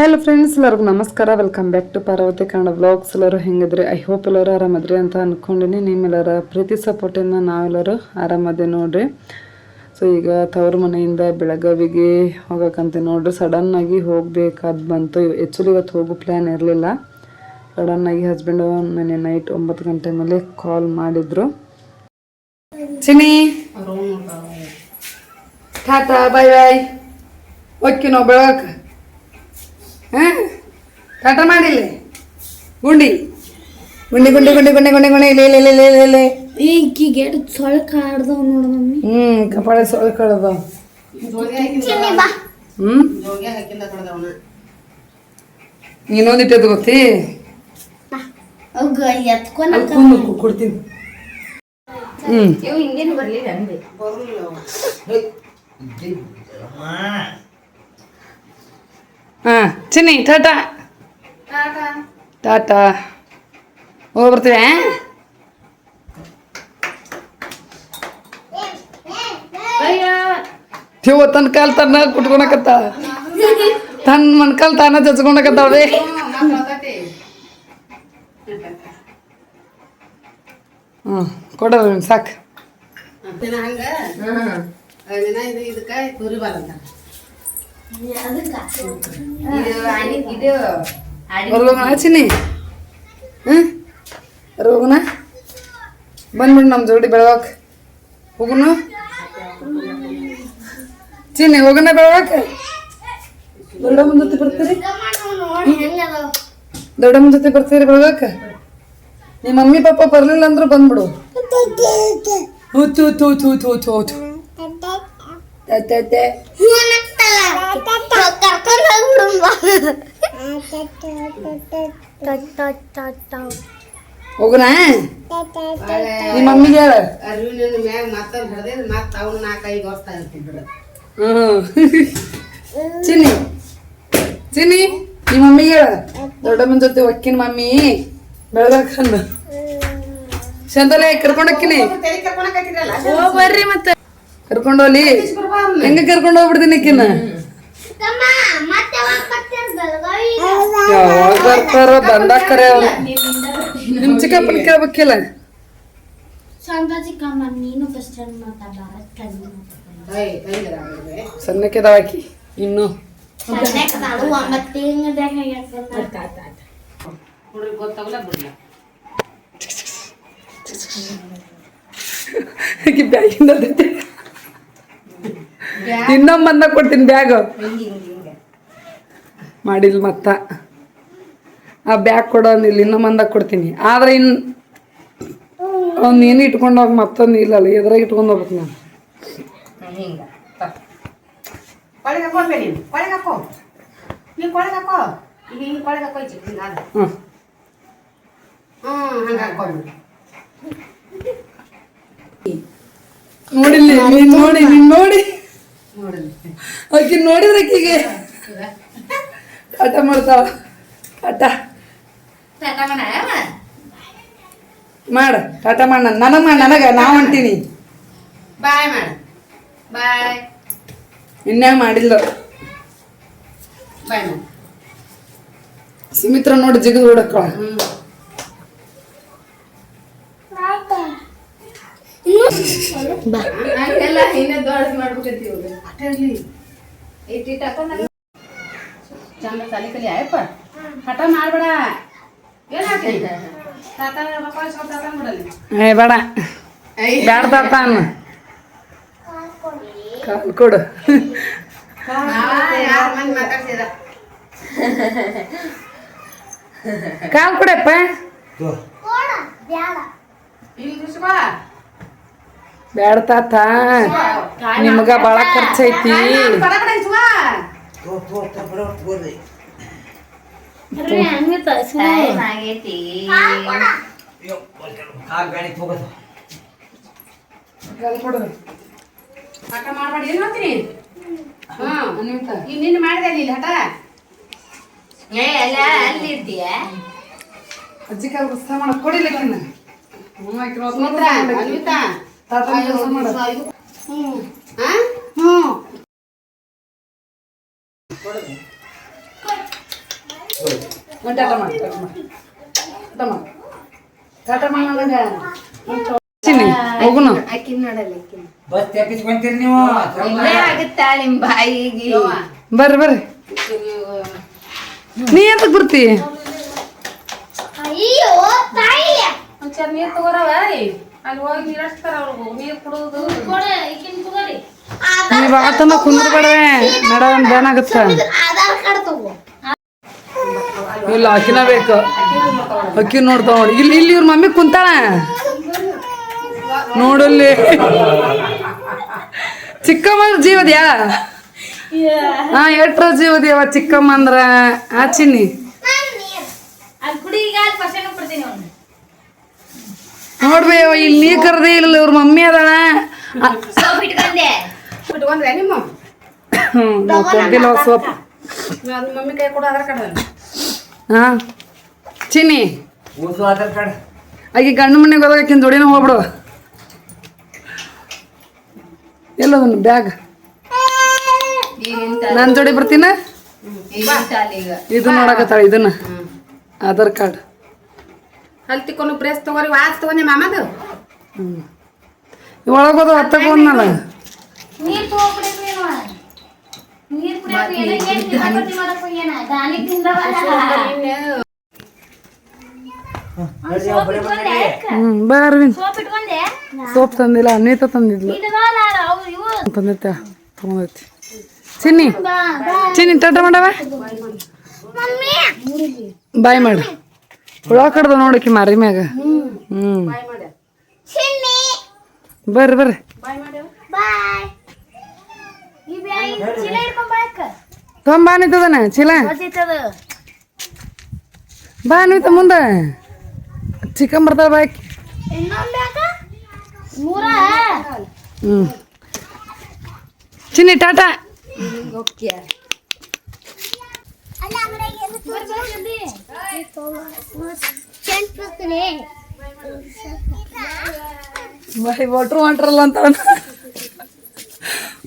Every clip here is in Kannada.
ಹಲೋ ಫ್ರೆಂಡ್ಸ್ ಎಲ್ಲರಿಗೂ ನಮಸ್ಕಾರ. Welcome back to Parvathi Kannada vlogs ಎಲ್ಲರೂ ಹೆಂಗಿದ್ರಿ? ಐ ಹೋಪ್ ಎಲ್ಲರೂ ಆರಾಮದ್ರಿ ಅಂತ ಅಂದ್ಕೊಂಡಿನಿ ನಿಮ್ಮೆಲ್ಲರ ಪ್ರೀತಿ ಸಪೋರ್ಟಿಂದ ನಾವೆಲ್ಲರೂ ಆರಾಮದೆ ನೋಡ್ರಿ. ಸೊ ಈಗ ತವ್ರ ಮನೆಯಿಂದ ಬೆಳಗಾವಿಗೆ ಹೋಗಕ್ಕಂತ ನೋಡ್ರಿ. ಸಡನ್ನಾಗಿ ಹೋಗ್ಬೇಕಾದ್ ಬಂತು. ಆ್ಯಕ್ಚುಲಿ ಇವತ್ತು ಹೋಗೋ ಪ್ಲ್ಯಾನ್ ಇರಲಿಲ್ಲ. ಸಡನ್ನಾಗಿ ಹಸ್ಬೆಂಡು ನನಗೆ ನೈಟ್ ಒಂಬತ್ತು ಗಂಟೆ ಮೇಲೆ ಕಾಲ್ ಮಾಡಿದ್ರು. ಚಿನಿ ಟಾಟಾ ಬಾಯ್ ಬಾಯ್ ಓಕೆ ನಾವು ಬೆಳಗಾಕ ಹಾಂ? ಟಾಟಾ ಮಾಡಿಲ್ಲ ಗುಂಡಿ. ಗುಂಡಿ ಗುಂಡಿ ಗುಂಡಿ ಗುಂಡಿ ಗುಂಡಿ ಗುಂಡಿ. ಇಲ್ಲಿ ಇಲ್ಲಿ ಇಲ್ಲಿ ಇಲ್ಲಿ ಇಲ್ಲಿ. ಈಕಿ ಗೆಟ್ ಸೊಳ್ಕ ಆಡ್ದವ್ ನೋಡ ಮಮ್ಮಿ. ಹ್ಞೂ ಕಪಾಳೆ ಸೊಳ್ಳೆ ಕಳೆದ ಹ್ಞೂ ಗೊತ್ತಿ? ಅವಾಗ ಎತ್ಕೊಂಡ್ ಅಲ್ಲಿ ಕುಂದು ಕೊಡ್ತೀನಿ. ಹ್ಞೂ ಹಿಂಗೇನು ಬರ್ಲಿಲ್ಲ ಅಂದೆ. ಹಾಂ. ಚಿನ್ನಿ ಟಾಟಾ. ಟಾಟಾ. ಹೋಗ್ಬರ್ತೀವಿ ತಿವ ತನ್ನ ಕಾಲ್ ತನ್ನ ಕುಟ್ಕೊಳಕತ್ತ. ತನ್ನ ಮಣ್ಕಾಲ್ ತಾನ ಚಚ್ಕೊಳಕತ್ತಾವೆ ಹ್ಞೂ ಕೊಡೋದು ಸಾಕು. ಹಂಗ? ಇದಕ್ಕ ಕುರಿ ಬಾರಂತ ಇದು ಹಾಂ ಹೋಗೋಣ ಬಂದ್ಬಿಡು ನಮ್ಮ ಜೋಡಿ ಬೆಳಗಾಕ. ಹೋಗುನು? ಚಿನ್ನಿ, ಹೋಗನ ಬೆಳಗಾಕ? ದೊಡ್ಡಮ್ಮನ ಜೊತೆ ಬರ್ತೀರಿ? ದೊಡ್ಡಮ್ಮನ ಜೊತೆ ಬರ್ತೀರಿ ಬೆಳಗಾಕ? ನಿಮ್ಮ ಮಮ್ಮಿ ಪಾಪ ಬರ್ಲಿಲ್ಲ ಅಂದ್ರೂ ಬಂದ್ಬಿಡು. ಹೂತು ಹೂತು ಹೂತು ಹೂತು ಹೂತು ತೂ. ಹೋಗೋಣ ನಿಮ್ಮ ಮಮ್ಮಿಗೆ ಹೇಳ. ಅರ್ವಿನ ಮ್ಯಾಗ ಮತ್ತ ಹಿಡ್ದಿದ್ ಮತ್ತ ಅವ್ನ ನಾಲ್ಕೈದು ವರ್ಷ ಇರ್ತಿದ್ರು ಚಿನ್ನಿ. ಚಿನ್ನಿ ನಿಮ್ಮ ಮಮ್ಮಿಗೆ ಹೇಳ. ದೊಡ್ಡಮ್ಮನ ಜೊತೆ ಒಕ್ಕಿನ ಮಮ್ಮಿ ಬೆಳಗಾಕಂದ ಶಂತಲೆ ಕರ್ಕೊಂಡು ತಲೆ ಕರ್ಕೊಳಕತ್ತಿರಲ್ಲ ಬರ್ರಿ ಮತ್ತೆ. ಕರ್ಕೊಂಡೋಲಿ ಹೋಗ್ಲಿ. ಹೆಂಗ ಕರ್ಕೊಂಡು ಹೋಗ್ಬಿಡ್ತೀನಿ ಅಕ್ಕಿನ ಯಾವಾಗ ಬರ್ತಾರ ದಂಡ ಕರೆ ನಿಮ್ ಚಿಕ್ಕಪ್ಪನ ಕೇಳ್ಬೇಕಿಲ್ಲ? ಸಣ್ಣಕ್ಕಿದಾಕಿ ನೀನು ಫಸ್ಟ್ ಇನ್ನೊಮ್ಮೆ ಬಂದ ಕೊಡ್ತೀನಿ ಬ್ಯಾಗ್. ಮಾಡಿಲ್ಲ ಮತ್ತ. ಆ ಬ್ಯಾಗ್ ಕೊಡೋ ಅಂದಿಲ್ಲ ಇನ್ನೊಮ್ಮೆ ಕೊಡ್ತೀನಿ. ಆದ್ರೆ ಇನ್ ಅವ್ನು ಏನು ಇಟ್ಕೊಂಡು ಹೋಗಿ ಮತ್ತೊಂದು ಇಲ್ಲಲ್ಲ ಎದ್ರಾಗ ಇಟ್ಕೊಂಡು ಹೋಗ್ಬೇಕು ನಾನು. ನೋಡಿಲ್ಲ ನೋಡಿ ನೀನ್ ನೋಡಿ. ಆಕಿ ನೋಡಿದ್ರೆ ಆಕಿಗೆ ಟಾಟ ಮಾಡ್ತಾವ ಟಾಟ. ಮಾಡ ಟಾಟ ಮಾಡ. ನನಗೆ ಮಾಡ ನನಗೆ ನಾವು ಅಂತೀನಿ. ಬಾಯ್ ಮಾಡ. ಬಾಯ್. ಇನ್ಯಾಗ ಮಾಡಿಲ್ಲ. ಬಾಯ್ ಸುಮಿತ್ರ ನೋಡಿ ಜಿಗಿದು ಹುಡಕ್ಕಳ ಹ್ಞೂ ಹಂಗೆಲ್ಲ ಇನ್ನೂ ದೊಡ್ಡದು ಮಾಡ್ಬೇಕಂತೀವಿ ಇವಾಗ ಅಷ್ಟೇ ಇರಲಿ ಇಟ್ಟಿಟ್ಟು ಹಾಕೊಂಡು ಚಂದ ತಲೆ ಕಲಿ ಆಯಪ್ಪ. ಹಠ ಮಾಡಬೇಡ. ಏ ಬೇಡ. ಬ್ಯಾಡ ತಾತ. ಅನ್ನ ಕಾಲ್ ಕೊಡು. ಕಾಲ್ ಕೊಡಪ್ಪ. ಬ್ಯಾಡ ತಾತ. ನಿಮ್ಗ ಭಾಳ ಖರ್ಚೈತಿ. ಬಡ ಬಡ ಹಠ ಮಾಡಬೇಡ ಏನು ಮಾಡ್ತೀನಿ ಹಾ ನಿನ್ನ ಮಾಡಿದೆ ಇಲ್ಲಿ ಹಠ ಅಜ್ಜಿ ಕಾಲ್ ಕೆಲಸ ಮಾಡ ಕೊಡಿಲಿಕ್ಕಿನ್ನ ಸುಮಿತ್ರ ಅನ್ವಿತಾ. ತಾತ ಕೆಲಸ ಮಾಡ ಹ್ಞೂ ಹಾಂ ಬರ್ರಿ ಬರ್ರಿ. ನೀ ಎಂತ ಬರ್ತಿ? ಅಯ್ಯೋ ತಾಯಿ. ಒಂಚೂರು ನೀರು ತಗೋರವ ಅಲ್ಲಿ ಹೋಗಿ ನೀರು ಹಚ್ತಾರ ಅವ್ರಿಗೆ. ನಡ ಬ್ಯಾನ್ ಆಗತ್ತ ಇಲ್ಲ ಅಕ್ಕಿನ ಬೇಕು. ಅಕ್ಕಿ ನೋಡ್ತಾವ ನೋಡಿ. ಇಲ್ಲಿ ಇಲ್ಲಿ ಇವ್ರ ಮಮ್ಮಿ ಕುಂತಾಳ. ನೋಡಲ್ಲಿ. ಚಿಕ್ಕಮ್ಮ ಜೀವದ್ಯಾ? ಹಾ ಎಟ್ರ ಜೀವದ್ಯಾವ ಚಿಕ್ಕಮ್ಮ ಅಂದ್ರ? ಆ ಚಿನ್ನಿ. ಕುಡಿ ಈಗ ಕೊಡ್ತೀನಿ ಅವ್ನು? ನೋಡ್ಬೇ ಇಲ್ಲಿ ನೀ ಕರ್ದಿ ಇಲ್ಲ ಇವ್ರ ಮಮ್ಮಿ ಅದಾಳ. ಬಿಟ್ಕೊಂಡ್ರೆ ನಿಮ್ಮ ಹ್ಮ್ ಕೊಡ್ದಿಲ್ಲ ಸೋಪ್. ಮಮ್ಮಿ ಕೈ ಕೊಡು ಹಾ. ಚಿನ್ನಿ. ಆಕಿ ಗಂಡು ಮನೆಗೆ ಹೋದಾಗಿನ ಜೋಡಿನ ಹೋಗ್ಬಿಡು. ಎಲ್ಲದನ್ನು ಬ್ಯಾಗ್. ನನ್ನ ಜೋಡಿ ಬರ್ತೀನ? ಇದು ನೋಡಕತ್ತಾಳ ಇದನ್ನ. ಆಧಾರ್ ಕಾರ್ಡ್. ಅಲ್ಲಿ ತಿಕ್ಕೊಂಡು ಪ್ರೆಸ್ ತಗೋರಿ ವಾಸ್ ತಗೊಂಡೆ ಮಾಮದು? ಒಳಗೋದು ಹತ್ತಕೊಂದಲ್ಲ ನೀರ್ ತಗೋಬಿಡಿ ನೀನು. ನೀರ್ ಕುಡಿಯೋಕೆ ಏನೋ? ಏನ್ ದಾನಿ ಸೋಪ್ ತಂದಿಲ್ಲ ನೀತ ತಂದಿದ್ಲು. ಇಟ್ಕೊಲ್ಲ ಅವು ಇವು ತಂದೈತೆ ತಗೊಂಡೈತಿ ಚಿನ್ನಿ. ಚಿನ್ನಿ ತಟ ಮಾಡವ? ಮಮ್ಮಿ. ಬಾಯ್ ಮಾಡು. ಹುಳ ಕಡ್ದ ನೋಡಕಿ ಮಾರಿ ಮ್ಯಾಗ. ಹ್ಮ್. ಚಿನ್ನಿ. ಬರ್ರಿ ಬರ್ರಿ. ತೊಂಬ ಅನಿತದನ ಚೀಲ? ಬಾ ಅನ್ವಿತ ಮುಂದೆ. ಚಿಕನ್ ಬರ್ತಾಳ ಮೂರ ಹ್ಮ್. ಚಿನ್ನಿ ಟಾಟಾ. ಬಾಯ್ ಒಟ್ರು ಹೊಂಟ್ರಲ್ಲ ಅಂತ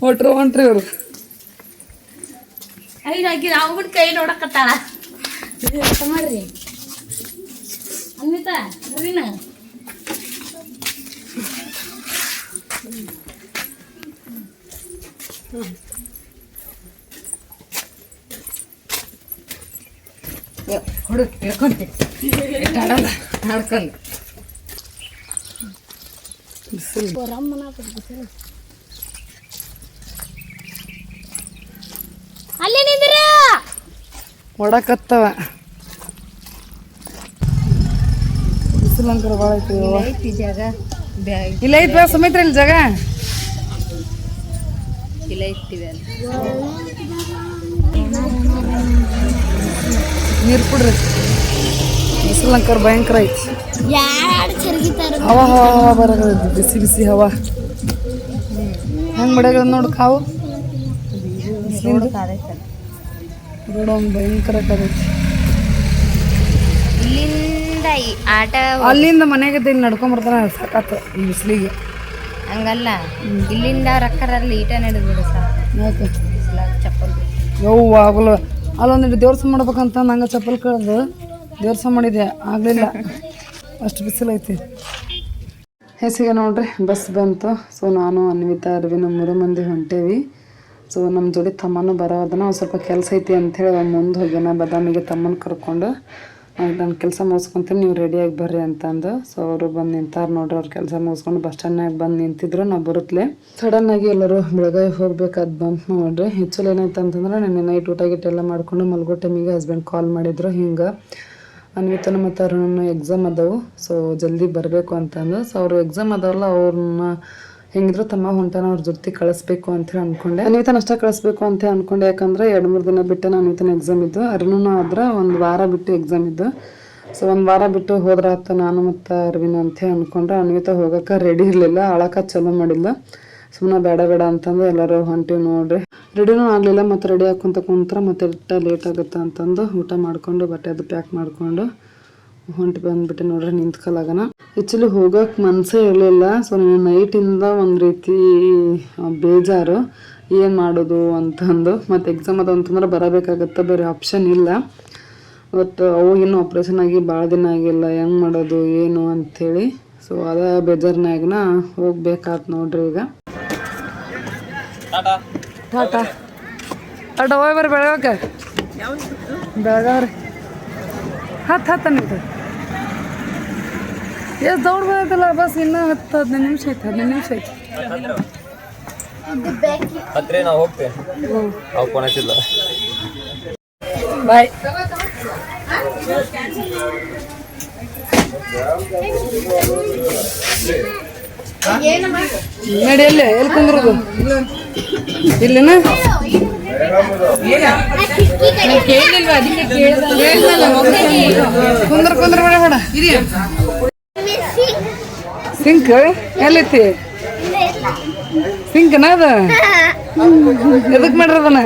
ಒಟ್ರು ಹೊಂಟ್ರಿ ಇವ್ರು. ನಾವು ಕೈ ನೋಡಕತ್ತಾಳ. ಮಾಡ್ರಿ? ಅನ್ವಿತಾ ಹುಡುಗ ಹೇಳ್ಕೊಂತೀನಿ ನೋಡ್ಕೊಂಡು ಅಲ್ಲೇ ನಿಂದ್ರ? ಹೊಡಕತ್ತವ ಬಿಸಿಲಂಕರ ಭಾಳ ಐತಿ ಜಾಗ ಇಲ್ಲ ಐತಿ ಸುಮಿತ್ರ ಇಲ್ಲಿ ಜಾಗ. ಇಲ್ಲ ಇಟ್ಟಿವೆ ನೀರು ಕುಡ್ರಿ. ಬಿಸಿಲಂಕರ್ ಭಯಂಕರ ಐತಿ. ಹವಾ ಹವಾ ಹವಾ ಬರಗೈತಿ ಬಿಸಿ ಬಿಸಿ ಹವಾ. ಹೆಂಗೆ ಬಡಗ ನೋಡು ಕಾವು? ಒಂದು ಭಯಂಕರ ಕದೈತಿ ಆಟ ಅಲ್ಲಿಂದ ಮನೆಗೆ ಇಲ್ಲಿ ನಡ್ಕೊಂಡ್ ಬರ್ತಾನ ಸಾಕಾತು ಈ ಬಿಸಿಲಿಗೆ. ಹಂಗಲ್ಲ. ಇಲ್ಲಿಂದ ರಕ್ಕರಲ್ಲಿ ಈಟ ನಡೆದ್ಬಿಡು ಸಾಕು. ಚಪ್ಪಲ್ ಯವ್ವ ಆಗಲ್ಲ ದೇವ್ರ ದೇವ್ರ ಮಾಡ್ಬೇಕಂತ ನಂಗೆ ಚಪ್ಪಲ್ ಕಳೆದು ದೇವ್ರ ಮಾಡಿದೆ ಆಗಲಿಲ್ಲ. ಅಷ್ಟು ಬಿಸಿಲೈತಿ ಹೆಸಿಗೆ ನೋಡ್ರಿ, ಬಸ್ ಬಂತು. ಸೊ ನಾನು, ಅನ್ವಿತಾ ಅರ್ವಿನ ಮೂರು ಮಂದಿ ಹೊಂಟೇವಿ. ಸೊ ನಮ್ಮ ಜೋಡಿ ತಮ್ಮನೂ ಬರೋದನ್ನ ಒಂದು ಸ್ವಲ್ಪ ಕೆಲಸ ಐತಿ ಅಂಥೇಳಿ ಮುಂದೆ ಹೋಗ್ಯಾನ. ಬದಾಮಿಗೆ ತಮ್ಮನ ಕರ್ಕೊಂಡು. ನಾನು ಕೆಲಸ ಮುಗಿಸ್ಕೊಂತೀನಿ, ನೀವು ರೆಡಿಯಾಗಿ ಬರ್ರಿ ಅಂತಂದು. ಸೊ ಅವರು ಬಂದು ನಿಂತಾರ ನೋಡ್ರಿ, ಅವ್ರ ಕೆಲಸ ಮುಗಿಸ್ಕೊಂಡು ಬಸ್ ಸ್ಟ್ಯಾಂಡ್ನಾಗ ಬಂದು ನಿಂತಿದ್ರು, ನಾವು ಬರುತ್ತಲೆ ಆಗಿ ಎಲ್ಲರೂ ಬೆಳಗಾವಿ ಹೋಗ್ಬೇಕಾದ್ ಬಂತು ನೋಡ್ರಿ. ಹೆಚ್ಚು ಏನಾಯ್ತು ಅಂತಂದ್ರೆ ನಾನು ನೈಟ್ ಊಟ ಗಿಟ್ಟ ಎಲ್ಲ ಮಾಡ್ಕೊಂಡು ಮಲ್ಗೋ ಟೈಮಿಗೆ ಹಸ್ಬೆಂಡ್ ಕಾಲ್ ಮಾಡಿದ್ರು, ಹಿಂಗೆ. ಅನ್ವಿತನ ಮತ್ತು ಅರುಣನ ಎಕ್ಸಾಮ್ ಅದಾವು. ಸೊ ಜಲ್ದಿ ಬರಬೇಕು ಅಂತಂದು. ಸೊ ಅವರು ಎಕ್ಸಾಮ್ ಅದಾವಲ್ಲ, ಅವ್ರನ್ನ ಹೆಂಗಿದ್ರು ತಮ್ಮ ಹೊಂಟನ ಅವ್ರ ಜೊತೆ ಕಳಿಸ್ಬೇಕು ಅಂತ ಹೇಳಿ ಅನ್ಕೊಂಡೆ. ಅನಿತನ ಅಷ್ಟೇ ಕಳಿಸ್ಬೇಕು ಅಂತ ಅನ್ಕೊಂಡೆ. ಯಾಕಂದ್ರೆ ಎರಡು ಮೂರು ದಿನ ಬಿಟ್ಟು ನಾನು ಅನಿತನ ಎಕ್ಸಾಮ್ ಇದ್ದು, ಅರುಣನ ಆದ್ರೆ ಒಂದು ವಾರ ಬಿಟ್ಟು ಎಕ್ಸಾಮ್ ಇದ್ದು. ಸೊ ಒಂದು ವಾರ ಬಿಟ್ಟು ಹೋದ್ರ ಆತ ನಾನು ಮತ್ತು ಅರವಿನ ಅಂತ ಅನ್ಕೊಂಡ್ರೆ ಅನ್ವಿತ ಹೋಗಕ್ಕೆ ರೆಡಿ ಇರಲಿಲ್ಲ ಅಳಕ ಚಲೋ ಮಾಡಿಲ್ಲ ಸುಮ್ಮನೆ ಬೇಡ ಬೇಡ ಅಂತಂದು ಎಲ್ಲರೂ ಹೊಂಟಿವಿ ನೋಡ್ರಿ. ರೆಡಿನೂ ಆಗಲಿಲ್ಲ, ಮತ್ತು ರೆಡಿ ಹಾಕೊಂತ ಕುಂತ್ರ ಮತ್ತೆ ಲೇಟ್ ಆಗುತ್ತೆ ಅಂತಂದು ಊಟ ಮಾಡ್ಕೊಂಡು ಬಟ್ಟೆ ಅದು ಪ್ಯಾಕ್ ಮಾಡ್ಕೊಂಡು ಹೊಂಟು ಬಂದ್ಬಿಟ್ಟೆ ನೋಡ್ರಿ ನಿಂತ್ಕಲಾಗನ ಆ್ಯಕ್ಚುಲಿ ಹೋಗೋಕೆ ಮನಸ್ಸೇ ಇರಲಿಲ್ಲ. ಸೊ ನಾನು ನೈಟಿಂದ ಒಂದು ರೀತಿ ಬೇಜಾರು. ಏನು ಮಾಡೋದು ಅಂತಂದು. ಮತ್ತು ಎಕ್ಸಾಮ್ ಅದು ಅಂತಂದ್ರೆ ಬರಬೇಕಾಗತ್ತೆ ಬೇರೆ ಆಪ್ಷನ್ ಇಲ್ಲ. ಬಟ್ ಅವು ಇನ್ನೂ ಆಪ್ರೇಷನ್ ಆಗಿ ಭಾಳ ದಿನ ಆಗಿಲ್ಲ. ಹೆಂಗೆ ಮಾಡೋದು ಏನು ಅಂಥೇಳಿ ಸೊ ಅದ ಬೇಜಾರ್ನಾಗನ ಹೋಗ್ಬೇಕಾತ್ ನೋಡ್ರಿ ಈಗ. ಟಾಟಾ. ಟಾಟಾ. ಹೋಗಿ ಬರ್ರಿ ಬೆಳಗಾವಕ್ಕೆ ಬೆಳಗಾವ್ ರೀ ಹತ್ತು ಹತ್ತು ನಿಂತು ಎಷ್ಟು ದೌಡ್ ಬಂದೈತಲ್ಲ ಬಸ್ ಇನ್ನೂ ಹತ್ತು ಹದಿನೈದು ನಿಮಿಷ ಐತೆ ಹದಿನೈದು ನಿಮಿಷ ಆಯ್ತು. ಹತ್ರ ನಾವು ಹೋಗ್ತೇವೆ. ಅವು ಫೋನ್ ಬಾಯ್. ನಡಿ ಎಲ್ಲಿ ಎಲ್ಲಿ ಕುಂದ್ರದು? ಇಲ್ಲಿನ? ಕುಂದ್ರ ಕುಂದ್ರ ಬೇಡ ಬೇಡ ಹಿರಿಯ ಸಿಂಕ್ ಎಲ್ಲೈತಿ ಸಿಂಕ್ನ ಅದ? ಎದಕ್ ಮಾಡ್ರದನ?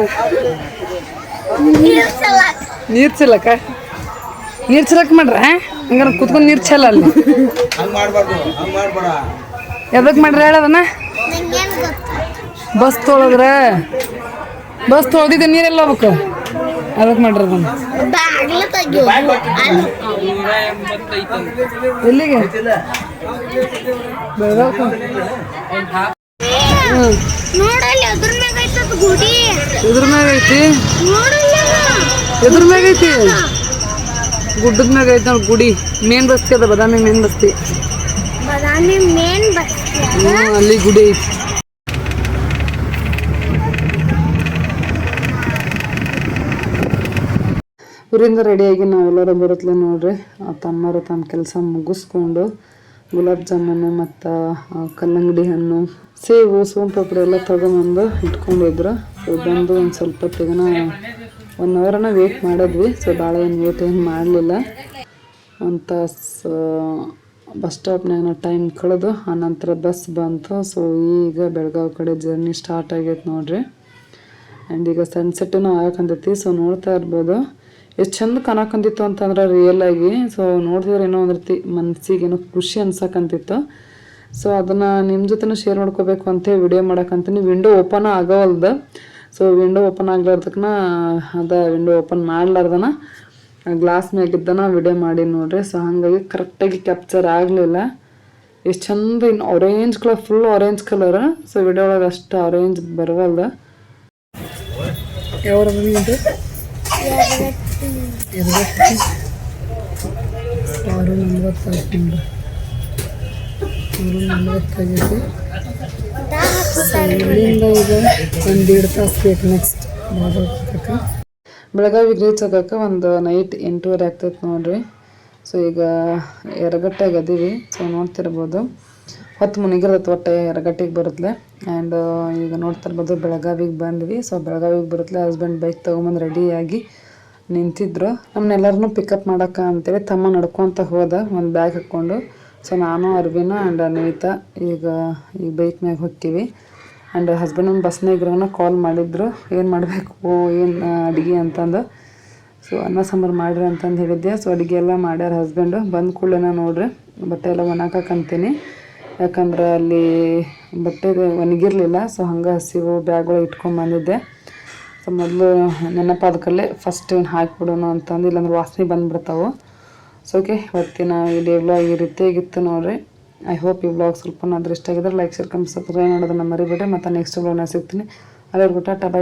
ನೀರ್ ಚೆಲ್ಲಕ. ನೀರ್ ಚೆಲ್ಲಕ್? ಮಾಡ್ರ ಹಂಗಾರ ಕುತ್ಕೊಂಡ್ ನೀರ್ ಚೆಲ್ಲ ಅಲ್ಲಿ. ಎದಕ್ ಮಾಡ್ರ ಹೇಳದನ? ಬಸ್ ತೊಳದ್ರ? ಬಸ್ ತೊಳ್ದಿದ್ದೆ ನೀರೆಲ್ಲ ಹೋಗ್ಬೇಕು ಅದಕ್ಕೆ ಮಾಡ್ರಿ ಅದನ್ನ ಎಲ್ಲಿಗೆ? ಅದ್ರ ಮ್ಯಾಗ ಐತಿ ಇದ್ರ ಮ್ಯಾಗ ಐತಿ? ಗುಡ್ಡದ ಮ್ಯಾಗ ಐತಿ ನೋಡಿ ಗುಡಿ. ಮೇನ್ ಬಸ್ತಿ ಅದ ಬದಾಮಿ ಮೇನ್ ಬಸ್ತಿ. ಬದಾಮಿ ಮೇನ್ ಬಸ್ತಿ ಅಲ್ಲಿ ಗುಡಿ ಐತಿ. ಊರಿಂದ ರೆಡಿಯಾಗಿ ನಾವೆಲ್ಲರೂ ಬರುತ್ತಲೆ ನೋಡ್ರಿ. ಆ ತಮ್ಮರು ತಮ್ಮ ಕೆಲಸ ಮುಗಿಸ್ಕೊಂಡು ಗುಲಾಬ್ ಜಾಮೂನು ಮತ್ತು ಕಲ್ಲಂಗಡಿ ಹಣ್ಣು ಸೇವು ಸೋಂಪಾಪಡಿ ಎಲ್ಲ ತಗೊಂಬಂದು ಇಟ್ಕೊಂಡಿದ್ರು. ಸೊ ಬಂದು ಒಂದು ಸ್ವಲ್ಪ ಹೊತ್ತಿಗೆನ ಒನ್ ಅವರನ್ನ ವೇಟ್ ಮಾಡಿದ್ವಿ. ಸೊ ಭಾಳ ಏನು ವೇಟ್ ಏನು ಮಾಡಲಿಲ್ಲ. ಒಂದು ತಾಸು ಬಸ್ ಸ್ಟಾಪ್ನಾಗ ಟೈಮ್ ಕಳೆದು ಆನಂತರ ಬಸ್ ಬಂತು. ಸೊ ಈಗ ಬೆಳಗಾವಿ ಕಡೆ ಜರ್ನಿ ಸ್ಟಾರ್ಟ್ ಆಗೈತೆ ನೋಡ್ರಿ. ಆ್ಯಂಡ್ ಈಗ ಸನ್ಸೆಟ್ಟೂ ಆಗಕ್ಕಂತೈತಿ ಸೊ ನೋಡ್ತಾ ಇರ್ಬೋದು. ಎಷ್ಟು ಚಂದ ಕಾಣಕಂತಿತ್ತು ಅಂತಂದ್ರೆ ರಿಯಲ್ ಆಗಿ. ಸೊ ನೋಡಿದ್ರೆ ಏನೋ ಒಂದು ರೀತಿ ಮನಸ್ಸಿಗೆ ಏನೋ ಖುಷಿ ಅನ್ಸಕ್ಕಂತಿತ್ತು ಸೊ ಅದನ್ನು ನಿಮ್ಮ ಜೊತೆನೂ ಶೇರ್ ಮಾಡ್ಕೋಬೇಕು ಅಂತ ವಿಡಿಯೋ ಮಾಡೋಕ್ಕಂತೀನಿ ವಿಂಡೋ ಓಪನ್ ಆಗವಲ್ದು. ಸೊ ವಿಂಡೋ ಓಪನ್ ಆಗ್ಲಾರ್ದಕ್ಕನ ಅದ ವಿಂಡೋ ಓಪನ್ ಮಾಡಲಾರ್ದನ ಗ್ಲಾಸ್ ಮ್ಯಾಗಿದ್ದನ ವಿಡಿಯೋ ಮಾಡಿ ನೋಡ್ರಿ. ಸೊ ಹಾಗಾಗಿ ಕರೆಕ್ಟಾಗಿ ಕ್ಯಾಪ್ಚರ್ ಆಗಲಿಲ್ಲ. ಎಷ್ಟು ಚಂದ ಇನ್ನು orange colour full orange colour so video ಒಳಗೆ ಅಷ್ಟು ಆರೆಂಜ್ ಬರವಲ್ದ. ಯಾವ ಬಂದಿದ್ದು ಆರು ನಲ್ವತ್ತಾಯ್ತು ಆರು ನಲ್ವತ್ತಾಗೈತಿ ಸೊ ಇಲ್ಲಿಂದ ಈಗ ಒಂದು ದೇಡ್ ತಾಸು ಬೇಕು ನೆಕ್ಸ್ಟ್ ಬೆಳಗಾವಿಗೆ ರೀಚ್ ಆಗಕ್ಕೆ ಒಂದು ನೈಟ್ ಎಂಟೂವರೆ ಆಗ್ತೈತೆ ನೋಡ್ರಿ. ಸೊ ಈಗ ಎರಗಟ್ಟೆಗೆ ಅದೀವಿ. ಸೊ ನೋಡ್ತಿರ್ಬೋದು. ಹೊತ್ತು ಮುನಿಗಿರ್ತೈತೆ ಒಟ್ಟು ಎರಗಟ್ಟಿಗೆ ಬರುತ್ತಲೆ ಆ್ಯಂಡ್ ಈಗ ನೋಡ್ತಿರ್ಬೋದು ಬೆಳಗಾವಿಗೆ ಬಂದ್ವಿ. ಸೊ ಬೆಳಗಾವಿಗೆ ಬರುತ್ತಲೆ ಹಸ್ಬೆಂಡ್ ಬೈಕ್ ತೊಗೊಂಬಂದು ರೆಡಿಯಾಗಿ ನಿಂತಿದ್ರು. ನಮ್ಮನ್ನೆಲ್ಲರನ್ನೂ ಪಿಕಪ್ ಮಾಡೋಕೆ ಅಂತೇಳಿ ತಮ್ಮ ನಡ್ಕೊತ ಹೋದ, ಒಂದು ಬ್ಯಾಗ್ ಹಾಕ್ಕೊಂಡು. ಸೊ ನಾನು, ಅರ್ವಿನ ಆ್ಯಂಡ್ ಅನಿತಾ ಈಗ ಈ ಬೈಕ್ ಮ್ಯಾಗ ಹೋಗ್ತೀವಿ ಆ್ಯಂಡ್ ಹಸ್ಬೆಂಡ್ ಒಂದು ಬಸ್ನಾಗ ಇರೋನ ಕಾಲ್ ಮಾಡಿದ್ರು. ಏನು ಮಾಡಬೇಕು, ಏನು ಅಡುಗೆ ಅಂತಂದು. ಸೊ ಅನ್ನ, ಸಾಂಬಾರು ಮಾಡ್ರಿ ಅಂತಂದು ಹೇಳಿದ್ದೆ. ಸೊ ಅಡುಗೆ ಎಲ್ಲ ಮಾಡ್ಯಾರ ಹಸ್ಬೆಂಡು ಬಂದ ಕೂಡಲೇ ನೋಡ್ರಿ, ಬಟ್ಟೆ ಎಲ್ಲ ಒಣಗಾಕಂತೀನಿ ಯಾಕಂದ್ರೆ ಅಲ್ಲಿ ಬಟ್ಟೆ ಒಣಗಿರಲಿಲ್ಲ. ಸೊ ಹಂಗೆ ಹಸಿವು, ಬ್ಯಾಗ್ಗಳು ಇಟ್ಕೊಂಡು ಬಂದಿದ್ದೆ. ಸೊ ಮೊದಲು ನೆನಪಾದಕಲ್ಲೇ ಫಸ್ಟ್ ಹಾಕಿಬಿಡೋಣ ಅಂತಂದು, ಇಲ್ಲಾಂದ್ರೆ ವಾಸನೆ ಬಂದ್ಬಿಡ್ತಾವೆ. ಸೊ ಓಕೆ ಇವತ್ತಿನ ವಿಡಿಯೋ ವ್ಲಾಗ್ ಈ ರೀತಿಯಾಗಿತ್ತು ನೋಡ್ರಿ. ಐ ಹೋಪ್ ಈ ವ್ಲಾಗ್ ಸ್ವಲ್ಪನಾದ್ರೂ ಇಷ್ಟ ಆಗಿದ್ರೆ ಲೈಕ್ ಶೇರ್ ಕಮೆಂಟ್ ಸಬ್ಸ್ಕ್ರೈಬ್ ಮಾಡೋದನ್ನ ಮರಿಬೇಡಿ. ಮತ್ತು ನೆಕ್ಸ್ಟ್ ವ್ಲಾಗ್ನ ಸಿಗ್ತೀನಿ. ಅಲ್ಲಿವರೆಗೂ ಟಾಟಾ ಬೈ